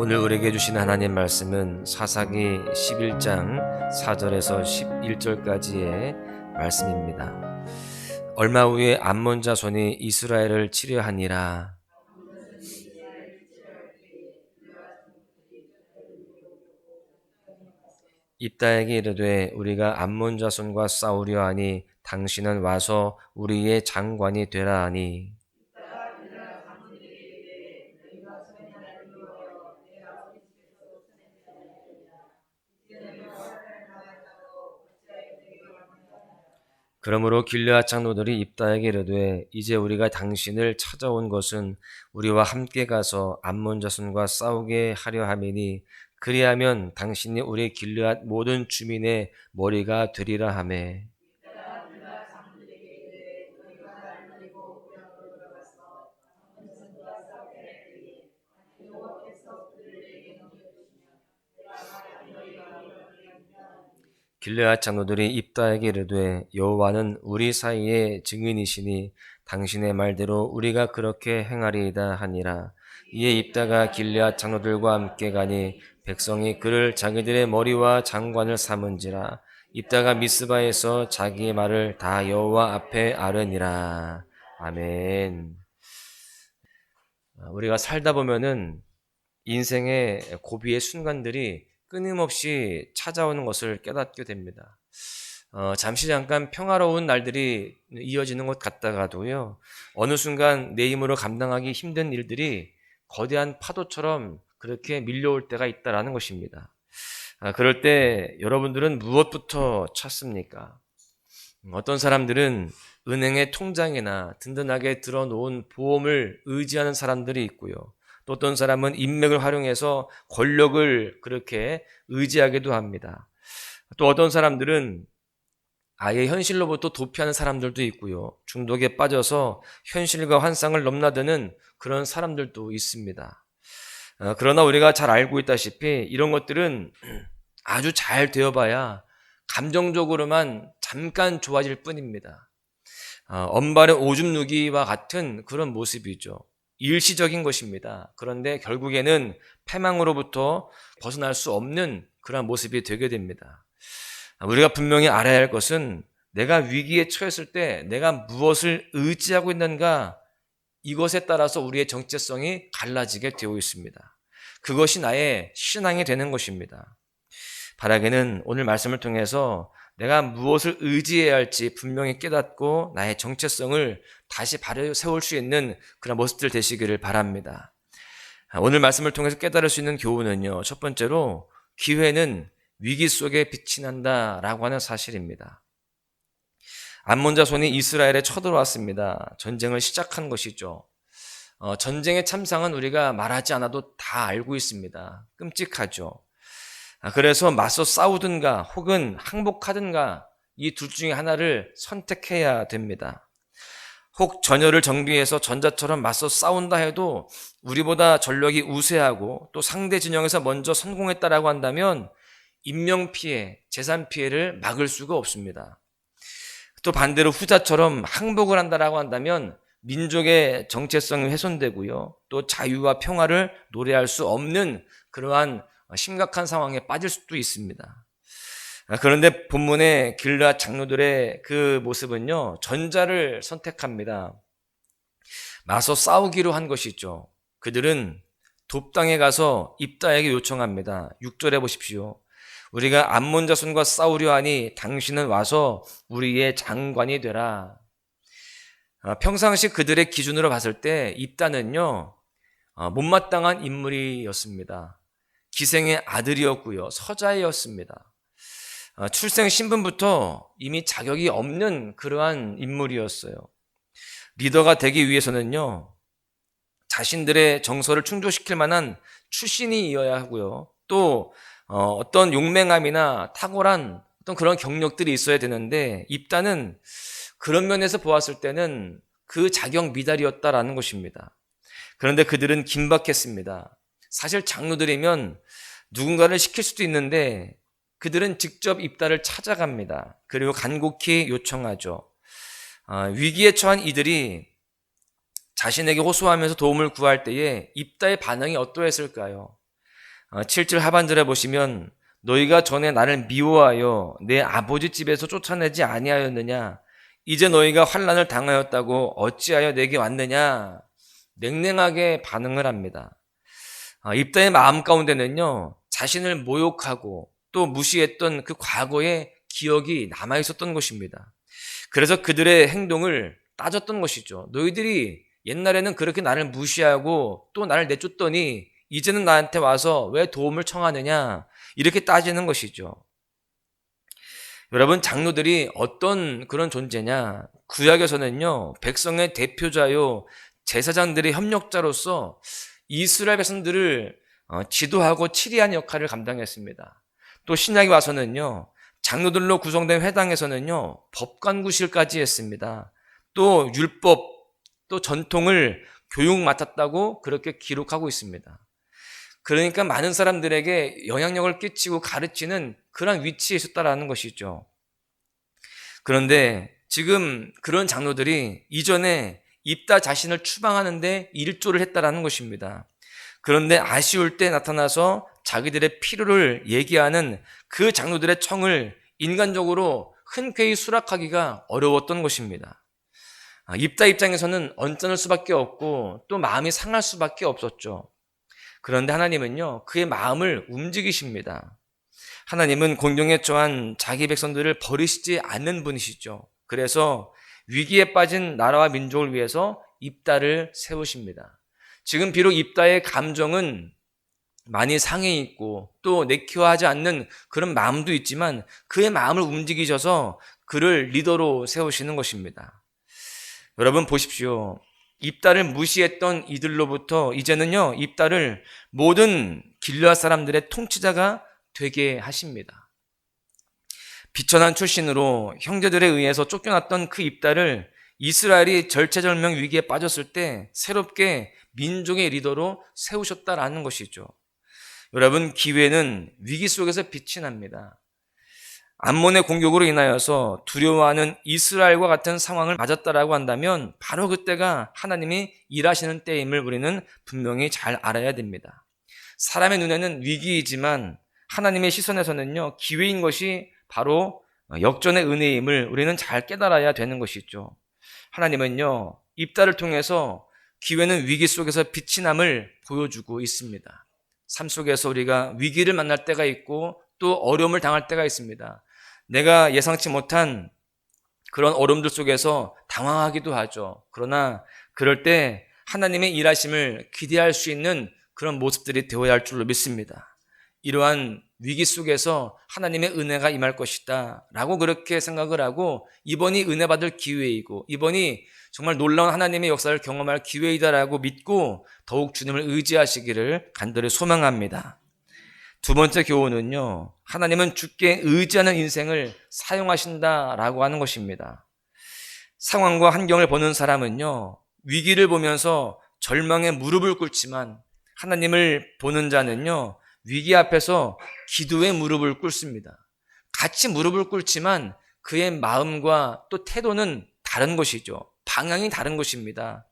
오늘 우리에게 주신 하나님 말씀은 사사기 11장 4절에서 11절까지의 말씀입니다. 얼마 후에 암몬 자손이 이스라엘을 치려하니라. 입다에게 이르되 우리가 암몬 자손과 싸우려 하니 당신은 와서 우리의 장관이 되라 하니 그러므로 길르앗 장로들이 입다에게 이르되 이제 우리가 당신을 찾아온 것은 우리와 함께 가서 암몬 자손과 싸우게 하려 함이니 그리하면 당신이 우리 길르앗 모든 주민의 머리가 되리라 하매 길르앗 장로들이 입다에게 이르되 여호와는 우리 사이의 증인이시니 당신의 말대로 우리가 그렇게 행하리이다 하니라. 이에 입다가 길르앗 장로들과 함께 가니 백성이 그를 자기들의 머리와 장관을 삼은지라. 입다가 미스바에서 자기의 말을 다 여호와 앞에 아뢰니라. 아멘. 우리가 살다 보면은 인생의 고비의 순간들이 끊임없이 찾아오는 것을 깨닫게 됩니다. 어, 잠시 잠깐 평화로운 날들이 이어지는 것 같다가도요, 어느 순간 내 힘으로 감당하기 힘든 일들이 거대한 파도처럼 그렇게 밀려올 때가 있다라는 것입니다. 아, 그럴 때 여러분들은 무엇부터 찾습니까? 어떤 사람들은 은행의 통장이나 든든하게 들어놓은 보험을 의지하는 사람들이 있고요. 또 어떤 사람은 인맥을 활용해서 권력을 그렇게 의지하기도 합니다. 또 어떤 사람들은 아예 현실로부터 도피하는 사람들도 있고요. 중독에 빠져서 현실과 환상을 넘나드는 그런 사람들도 있습니다. 어, 그러나 우리가 잘 알고 있다시피 이런 것들은 아주 잘 되어봐야 감정적으로만 잠깐 좋아질 뿐입니다. 어, 엄발의 오줌 누기와 같은 그런 모습이죠. 일시적인 것입니다. 그런데 결국에는 패망으로부터 벗어날 수 없는 그런 모습이 되게 됩니다. 우리가 분명히 알아야 할 것은 내가 위기에 처했을 때 내가 무엇을 의지하고 있는가 이것에 따라서 우리의 정체성이 갈라지게 되어 있습니다. 그것이 나의 신앙이 되는 것입니다. 바라기는 오늘 말씀을 통해서 내가 무엇을 의지해야 할지 분명히 깨닫고 나의 정체성을 다시 바로 세울 수 있는 그런 모습들 되시기를 바랍니다. 오늘 말씀을 통해서 깨달을 수 있는 교훈은요. 첫 번째로 기회는 위기 속에 빛이 난다라고 하는 사실입니다. 암몬 자손이 이스라엘에 쳐들어왔습니다. 전쟁을 시작한 것이죠. 어, 전쟁의 참상은 우리가 말하지 않아도 다 알고 있습니다. 끔찍하죠. 아, 그래서 맞서 싸우든가 혹은 항복하든가 이 둘 중에 하나를 선택해야 됩니다. 혹 전열을 정비해서 전자처럼 맞서 싸운다 해도 우리보다 전력이 우세하고 또 상대 진영에서 먼저 성공했다라고 한다면 인명 피해, 재산 피해를 막을 수가 없습니다. 또 반대로 후자처럼 항복을 한다라고 한다면 민족의 정체성이 훼손되고요. 또 자유와 평화를 노래할 수 없는 그러한 심각한 상황에 빠질 수도 있습니다. 아, 그런데 본문의 길라 장로들의 그 모습은요, 전자를 선택합니다. 맞서 싸우기로 한 것이죠. 그들은 돕당에 가서 입다에게 요청합니다. 6절에 보십시오. 우리가 암몬 자손과 싸우려 하니 당신은 와서 우리의 장관이 되라. 아, 평상시 그들의 기준으로 봤을 때 입다는요, 아, 못마땅한 인물이었습니다. 기생의 아들이었고요. 서자이었습니다. 어, 출생 신분부터 이미 자격이 없는 그러한 인물이었어요. 리더가 되기 위해서는요, 자신들의 정서를 충족시킬 만한 출신이어야 하고요. 또 어, 어떤 용맹함이나 탁월한 어떤 그런 경력들이 있어야 되는데 입단은 그런 면에서 보았을 때는 그 자격 미달이었다라는 것입니다. 그런데 그들은 긴박했습니다. 사실 장로들이면 누군가를 시킬 수도 있는데 그들은 직접 입다를 찾아갑니다. 그리고 간곡히 요청하죠. 아, 위기에 처한 이들이 자신에게 호소하면서 도움을 구할 때에 입다의 반응이 어떠했을까요? 어, 7절 하반절에 보시면 너희가 전에 나를 미워하여 내 아버지 집에서 쫓아내지 아니하였느냐 이제 너희가 환란을 당하였다고 어찌하여 내게 왔느냐 냉랭하게 반응을 합니다. 아, 입다의 마음 가운데는요 자신을 모욕하고 또 무시했던 그 과거의 기억이 남아 있었던 것입니다. 그래서 그들의 행동을 따졌던 것이죠. 너희들이 옛날에는 그렇게 나를 무시하고 또 나를 내쫓더니 이제는 나한테 와서 왜 도움을 청하느냐 이렇게 따지는 것이죠. 여러분 장로들이 어떤 그런 존재냐? 구약에서는요 백성의 대표자요 제사장들의 협력자로서 이스라엘 백성들을 어, 지도하고 치리한 역할을 감당했습니다. 또 신약에 와서는요 장로들로 구성된 회당에서는요 법관구실까지 했습니다. 또 율법 또 전통을 교육 맡았다고 그렇게 기록하고 있습니다. 그러니까 많은 사람들에게 영향력을 끼치고 가르치는 그런 위치에 있었다라는 것이죠. 그런데 지금 그런 장로들이 이전에 입다 자신을 추방하는데 일조를 했다라는 것입니다. 그런데 아쉬울 때 나타나서 자기들의 필요를 얘기하는 그 장로들의 청을 인간적으로 흔쾌히 수락하기가 어려웠던 것입니다. 아, 입다 입장에서는 언짢을 수밖에 없고 또 마음이 상할 수밖에 없었죠. 그런데 하나님은요, 그의 마음을 움직이십니다. 하나님은 공경에 처한 자기 백성들을 버리시지 않는 분이시죠. 그래서 위기에 빠진 나라와 민족을 위해서 입다를 세우십니다. 지금 비록 입다의 감정은 많이 상해 있고 또 내키워하지 않는 그런 마음도 있지만 그의 마음을 움직이셔서 그를 리더로 세우시는 것입니다. 여러분 보십시오. 입다를 무시했던 이들로부터 이제는요, 입다를 모든 길르앗 사람들의 통치자가 되게 하십니다. 비천한 출신으로 형제들에 의해서 쫓겨났던 그 입다를 이스라엘이 절체절명 위기에 빠졌을 때 새롭게 민족의 리더로 세우셨다라는 것이죠. 여러분, 기회는 위기 속에서 빛이 납니다. 암몬의 공격으로 인하여서 두려워하는 이스라엘과 같은 상황을 맞았다라고 한다면 바로 그때가 하나님이 일하시는 때임을 우리는 분명히 잘 알아야 됩니다. 사람의 눈에는 위기이지만 하나님의 시선에서는요, 기회인 것이 바로 역전의 은혜임을 우리는 잘 깨달아야 되는 것이죠. 하나님은요, 입다를 통해서 기회는 위기 속에서 빛이 남을 보여주고 있습니다. 삶 속에서 우리가 위기를 만날 때가 있고 또 어려움을 당할 때가 있습니다. 내가 예상치 못한 그런 어려움들 속에서 당황하기도 하죠. 그러나 그럴 때 하나님의 일하심을 기대할 수 있는 그런 모습들이 되어야 할 줄로 믿습니다. 이러한 위기 속에서 하나님의 은혜가 임할 것이다. 라고 그렇게 생각을 하고 이번이 은혜 받을 기회이고 이번이 정말 놀라운 하나님의 역사를 경험할 기회이다라고 믿고 더욱 주님을 의지하시기를 간절히 소망합니다. 두 번째 교훈은요, 하나님은 주께 의지하는 인생을 사용하신다라고 하는 것입니다. 상황과 환경을 보는 사람은요, 위기를 보면서 절망에 무릎을 꿇지만 하나님을 보는 자는요, 위기 앞에서 기도에 무릎을 꿇습니다. 같이 무릎을 꿇지만 그의 마음과 또 태도는 다른 것이죠. 방향이 다른 것입니다.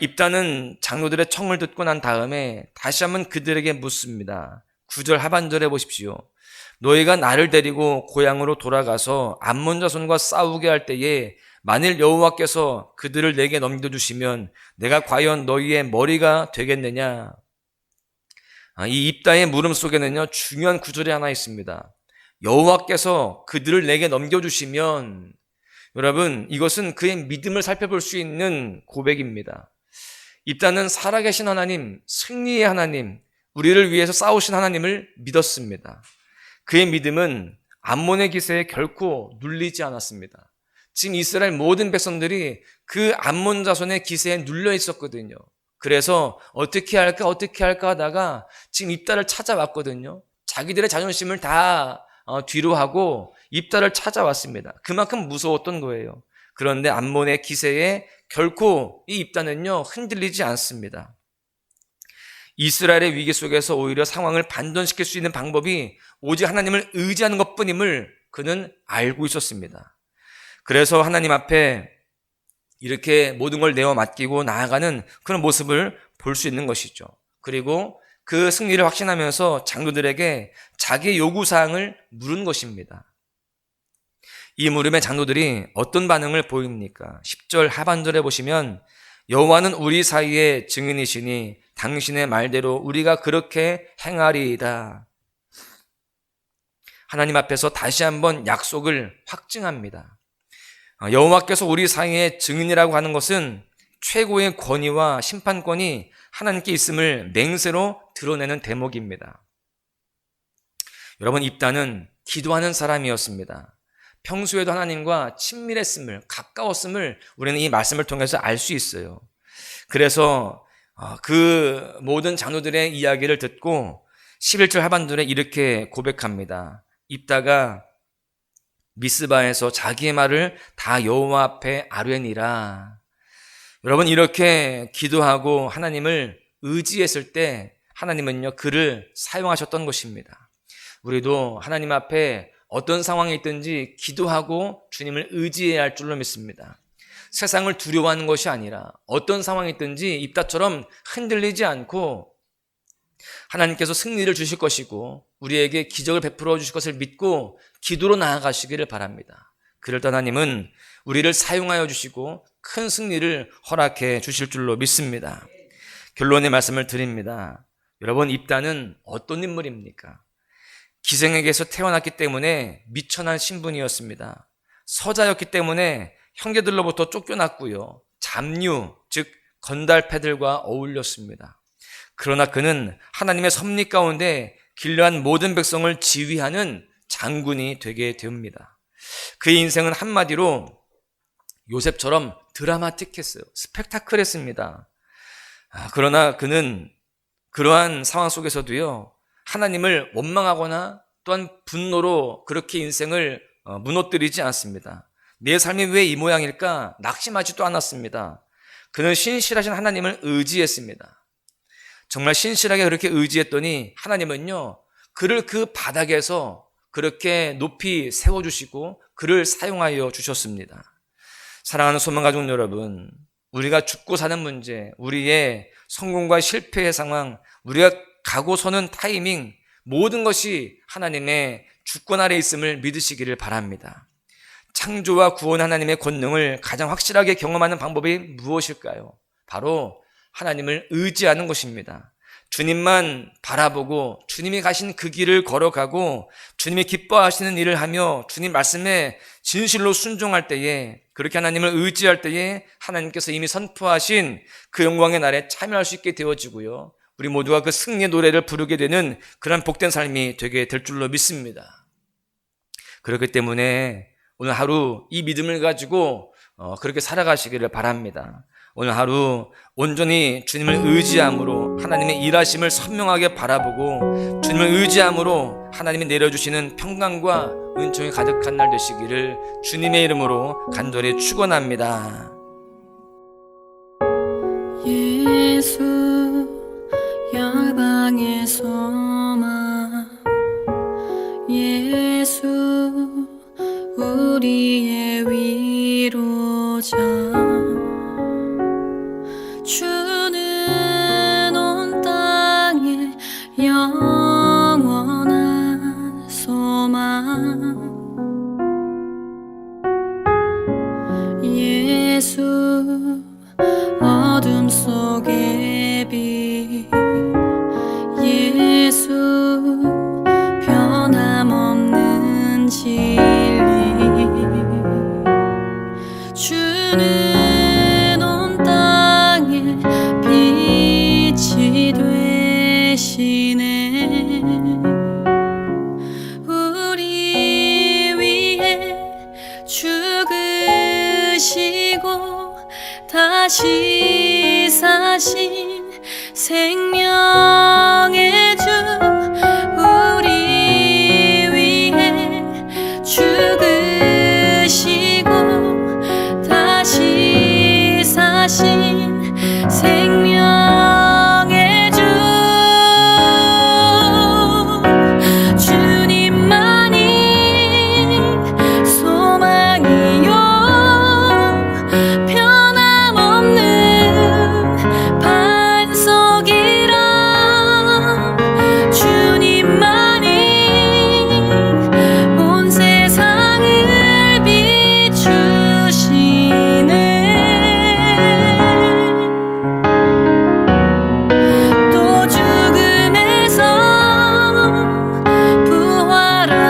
입다는 장로들의 청을 듣고 난 다음에 다시 한번 그들에게 묻습니다. 9절 하반절에 보십시오. 너희가 나를 데리고 고향으로 돌아가서 암몬 자손과 싸우게 할 때에 만일 여호와께서 그들을 내게 넘겨 주시면 내가 과연 너희의 머리가 되겠느냐? 아, 이 입다의 물음 속에는요 중요한 구절이 하나 있습니다. 여호와께서 그들을 내게 넘겨주시면 여러분 이것은 그의 믿음을 살펴볼 수 있는 고백입니다. 입다는 살아계신 하나님, 승리의 하나님, 우리를 위해서 싸우신 하나님을 믿었습니다. 그의 믿음은 암몬의 기세에 결코 눌리지 않았습니다. 지금 이스라엘 모든 백성들이 그 암몬 자손의 기세에 눌려 있었거든요. 그래서 어떻게 할까 어떻게 할까 하다가 지금 입다를 찾아왔거든요. 자기들의 자존심을 다 어, 뒤로 하고 입다를 찾아왔습니다. 그만큼 무서웠던 거예요. 그런데 암몬의 기세에 결코 이 입다는요 흔들리지 않습니다. 이스라엘의 위기 속에서 오히려 상황을 반전시킬 수 있는 방법이 오직 하나님을 의지하는 것 뿐임을 그는 알고 있었습니다. 그래서 하나님 앞에 이렇게 모든 걸 내어 맡기고 나아가는 그런 모습을 볼 수 있는 것이죠. 그리고 그 승리를 확신하면서 장로들에게 자기의 요구사항을 물은 것입니다. 이 물음에 장로들이 어떤 반응을 보입니까? 10절 하반절에 보시면 여호와는 우리 사이의 증인이시니 당신의 말대로 우리가 그렇게 행하리이다. 하나님 앞에서 다시 한번 약속을 확증합니다. 어, 여호와께서 우리 사이의 증인이라고 하는 것은 최고의 권위와 심판권이 하나님께 있음을 맹세로 드러내는 대목입니다. 여러분 입다는 기도하는 사람이었습니다. 평소에도 하나님과 친밀했음을 가까웠음을 우리는 이 말씀을 통해서 알 수 있어요. 그래서 어, 그 모든 장로들의 이야기를 듣고 11절 하반절에 이렇게 고백합니다. 입다가 미스바에서 자기의 말을 다 여호와 앞에 아뢰니라. 여러분 이렇게 기도하고 하나님을 의지했을 때 하나님은요 그를 사용하셨던 것입니다. 우리도 하나님 앞에 어떤 상황이 있든지 기도하고 주님을 의지해야 할 줄로 믿습니다. 세상을 두려워하는 것이 아니라 어떤 상황이 있든지 입다처럼 흔들리지 않고 하나님께서 승리를 주실 것이고 우리에게 기적을 베풀어 주실 것을 믿고 기도로 나아가시기를 바랍니다. 그럴 때 하나님은 우리를 사용하여 주시고 큰 승리를 허락해 주실 줄로 믿습니다. 결론의 말씀을 드립니다. 여러분 입다는 어떤 인물입니까? 기생에게서 태어났기 때문에 미천한 신분이었습니다. 서자였기 때문에 형제들로부터 쫓겨났고요. 잡류, 즉 건달패들과 어울렸습니다. 그러나 그는 하나님의 섭리 가운데 길러한 모든 백성을 지휘하는 장군이 되게 됩니다. 그의 인생은 한마디로 요셉처럼 드라마틱했어요. 스펙타클했습니다. 아, 그러나 그는 그러한 상황 속에서도요, 하나님을 원망하거나 또한 분노로 그렇게 인생을 어, 무너뜨리지 않습니다. 내 삶이 왜 이 모양일까? 낙심하지도 않았습니다. 그는 신실하신 하나님을 의지했습니다. 정말 신실하게 그렇게 의지했더니 하나님은요, 그를 그 바닥에서 그렇게 높이 세워주시고 그를 사용하여 주셨습니다. 사랑하는 소망 가족 여러분, 우리가 죽고 사는 문제, 우리의 성공과 실패의 상황, 우리가 가고 서는 타이밍, 모든 것이 하나님의 주권 아래 있음을 믿으시기를 바랍니다. 창조와 구원 하나님의 권능을 가장 확실하게 경험하는 방법이 무엇일까요? 바로 하나님을 의지하는 것입니다. 주님만 바라보고 주님이 가신 그 길을 걸어가고 주님이 기뻐하시는 일을 하며 주님 말씀에 진실로 순종할 때에 그렇게 하나님을 의지할 때에 하나님께서 이미 선포하신 그 영광의 날에 참여할 수 있게 되어지고요. 우리 모두가 그 승리의 노래를 부르게 되는 그런 복된 삶이 되게 될 줄로 믿습니다. 그렇기 때문에 오늘 하루 이 믿음을 가지고 어, 그렇게 살아가시기를 바랍니다. 오늘 하루 온전히 주님을 의지함으로 하나님의 일하심을 선명하게 바라보고 주님을 의지함으로 하나님이 내려주시는 평강과 은총이 가득한 날 되시기를 주님의 이름으로 간절히 축원합니다. 예수 열방의 소망 예수 우리의 위로자 땅 죽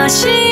心。